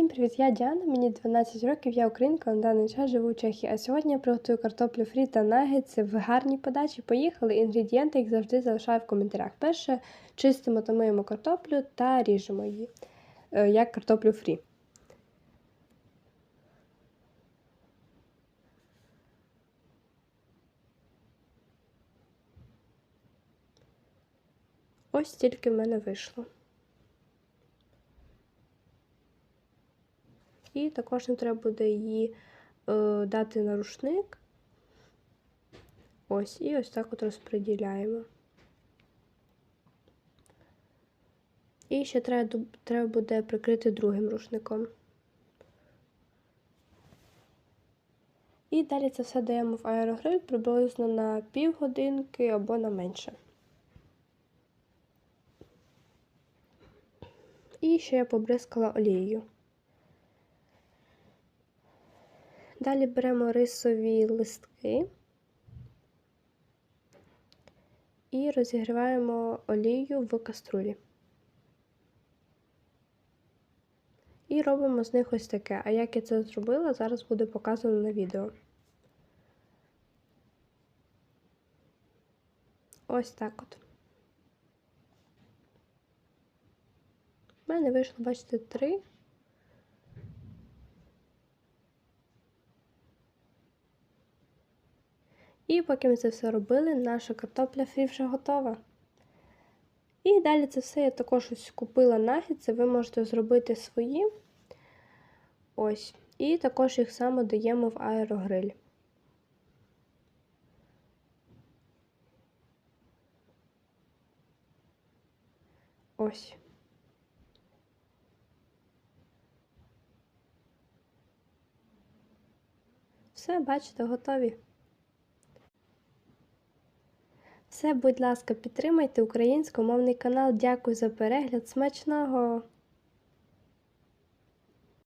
Всім привіт, я Діана, мені 12 років, я українка, на даний час живу у Чехії. А сьогодні я приготую картоплю фрі та нагетси в гарній подачі. Поїхали. Інгредієнти їх завжди залишаю в коментарях. Перше, чистимо та миємо картоплю та ріжемо її, е, як картоплю фрі. Ось тільки в мене вийшло. І також нам треба буде її е, дати на рушник. Ось, і ось так от розподіляємо. І ще треба, треба буде прикрити другим рушником. І далі це все даємо в аерогриль приблизно на півгодинки або на менше. І ще я побризкала олією. Далі беремо рисові листки і розігріваємо олію в каструлі. І робимо з них ось таке. А як я це зробила, зараз буде показано на відео. Ось так от. У мене вийшло, бачите, три. І поки ми це все робили, наша картопля фрі вже готова. І далі це все я також ось купила нагідці, ви можете зробити свої. Ось. І також їх само даємо в аерогриль. Ось. Все, бачите, готові. Все, будь ласка, підтримайте українськомовний канал. Дякую за перегляд. Смачного!